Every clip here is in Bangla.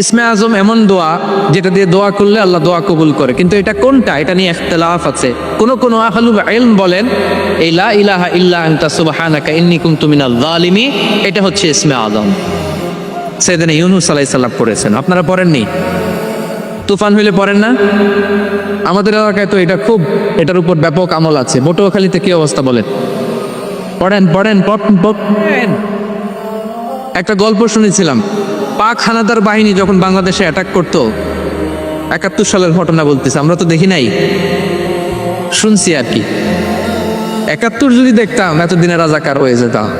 ইসমে আজম এমন দোয়া যেটা দিয়ে দোয়া করলে আল্লাহ দোয়া কবুল করে। কিন্তু এটা কোনটা? এটা নিয়ে ইখতিলাফ আছে। কোন কোন আহলু ইলম বলেন, এই লা ইলাহা ইল্লা আনতা, সুবহানাকা ইন্নী কুনতু মিনাল জালিমি এটা হচ্ছে ইসমে আজম। সেদিন ইউনুস আলাইহিস সালাম পড়েছেন। আপনারা পড়েননি? তুফান হইলে পড়েন না? আমাদের এলাকায় তো এটা খুব, এটার উপর ব্যাপক আমল আছে। পটুয়াখালীতে কি অবস্থা বলেন? পড়েন পড়েন পড়েন। একটা গল্প শুনেছিলাম। পাক হানাদার বাহিনী যখন বাংলাদেশে অ্যাটাক করতো একাত্তর সালের ঘটনা বলতেছে আমরা তো দেখি নাই। শুনছি আর কি। একাত্তর যদি দেখতাম এতদিনে রাজাকার হয়ে যেতাম।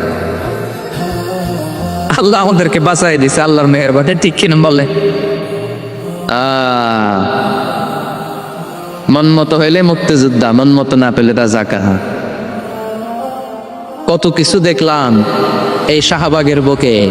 আল্লাহ আমাদেরকে বাঁচাই দিছে আল্লাহর মেহরবানি। ঠিক কিনা বলে? আহ, মন মতো হইলে মুক্তিযোদ্ধা মন মতো না পেলে রাজাকার। কত কিছু দেখলাম এই শাহবাগের বুকে।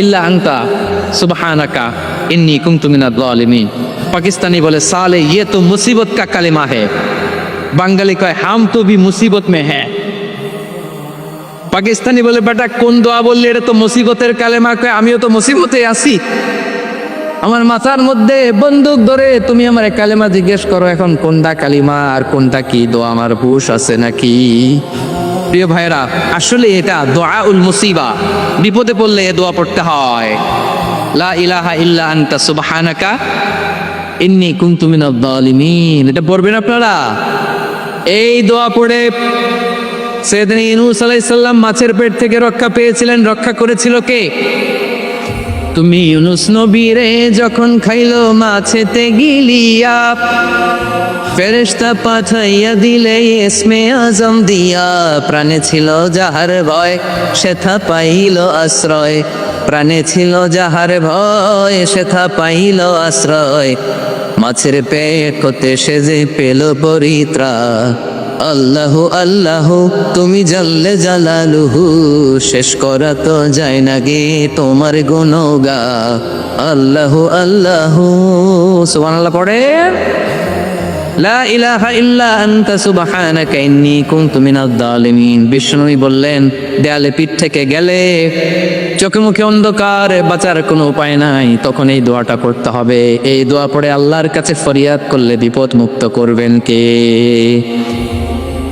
ইল্লা আংতা সুবহানাকা, ইন্নি কুন্তু মিনাদ জালিমিন পাকিস্তানি বলে, সালে ইয়ে তো মুসিবত কা কালিমা হে। বাঙালি কয়, হাম তো ভি মুসিবত মে হে পাকিস্তানি বলে, বেটা, কোন দোয়া বললে, এটা তো মুসিবতের কালেমা কয়, আমিও তো মুসিবতে আছি। আমার মাথার মধ্যে বন্দুক ধরে, তুমি আমার কালেমা জিজ্ঞেস করো, এখন কোনটা কালিমা আর কোনটা কি দোয়া? আমার হুশ আছে নাকি? প্রিয় ভাইরা আসলে এটা দোয়া উল মুসিবা। বিপদে পড়লে এ দোয়া পড়তে হয়। লা ইলাহা ইল্লা আনতা সুবহানাকা, ইন্নি কুনতু এটা পড়বেন আপনারা? এই দোয়া পড়ে সেদিন ইনুস আলাইহিস সালাম মাছের পেট থেকে রক্ষা পেয়েছিলেন। রক্ষা করেছিল কে? তুমি ইউনুস নবীরে যখন খাইলো মাছেতে গিলিয়া, ফেরেশতা পাঠাইয়া দিলে ইসমে আজম দিয়া। প্রাণে ছিল যাহার ভয়, সেথা পাইল আশ্রয়। প্রাণে ছিল যাহার ভয়, সেথা পাইল আশ্রয়। মাছের পেট হতে সে যে পেল পরিত্রা আল্লাহ আল্লাহ, তুমি জানলে জালালুহু, শেষ করা তো যায় না গে তোমার গুণগা আল্লাহ আল্লাহ, সুবহানাল্লাহ পড়ে লা ইলাহা ইল্লা আনতা, সুবহানাকা ইন্নী কুনতু মিনাজ জালিমিন বিষ্ণুই বললেন, দেয়ালে পিঠ থেকে গেলে চোখে মুখে অন্ধকার, বাঁচার কোনো উপায় নাই, তখন এই দোয়াটা করতে হবে। এই দোয়া পড়ে আল্লাহর কাছে ফরিয়াদ করলে বিপদ মুক্ত করবেন কে?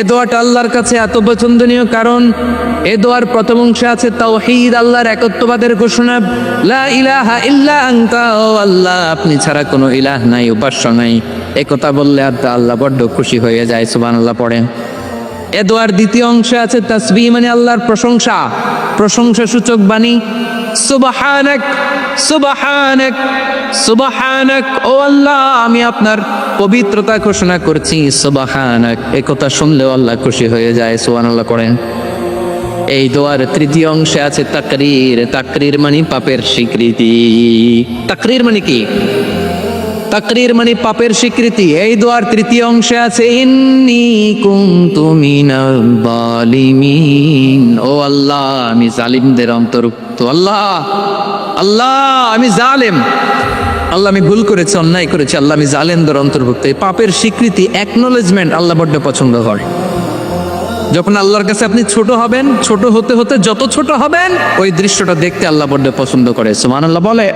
এ দোয়াটা আল্লাহর কাছে এত পছন্দনীয় কারণ, এ দোয়ার প্রথম অংশে আছে তাওহীদ, আল্লাহর একত্ববাদের ঘোষণা। লা ইলাহা ইল্লা আল্লাহ, আপনি ছাড়া কোনো ইলাহ নাই, উপাস্য নাই। এ কথা বললে আর আল্লাহ বড্ড খুশি হয়ে যায়, সুবহানাল্লাহ পড়েন এ দোয়ার দ্বিতীয় অংশে আছে তাসবিহ মানে আল্লাহর প্রশংসা। প্রশংসা সূচক বাণী। সুবহানাক সুবহানাক সুবহানাক, ও আল্লাহ, আমি আপনার পবিত্রতা ঘোষণা করছি, সুবহানাক। এ কথা শুনলেও আল্লাহ খুশি হয়ে যায়, সুবহানাল্লাহ করেন এই দোয়ার তৃতীয় অংশে আছে তাকরির তাকরির মানে পাপের স্বীকৃতি। তাকরির মানে কি? তাকরির মানে পাপের স্বীকৃতি। এই দোয়ার তৃতীয় অংশে আছে, ইন্নি কুনতু মিনাল ও আল্লাহ, আমি জালিমদের অন্তর্ভুক্ত। আল্লাহ আল্লাহ, আমি জালেম। আল্লাহ, আমি ভুল করেছি, অন্যায় করেছি। আল্লাহ, আমি জালেমদের অন্তর্ভুক্ত। এই পাপের স্বীকৃতি অ্যাকনোলেজমেন্ট আল্লাহ বড্ড পছন্দ করে। যখন আল্লাহর কাছে আপনি ছোট হবেন, ছোট হতে হতে যত ছোট হবেন, ওই দৃশ্যটা দেখতে আল্লাহ বড্ড পছন্দ করে। সুমান আল্লাহ বলে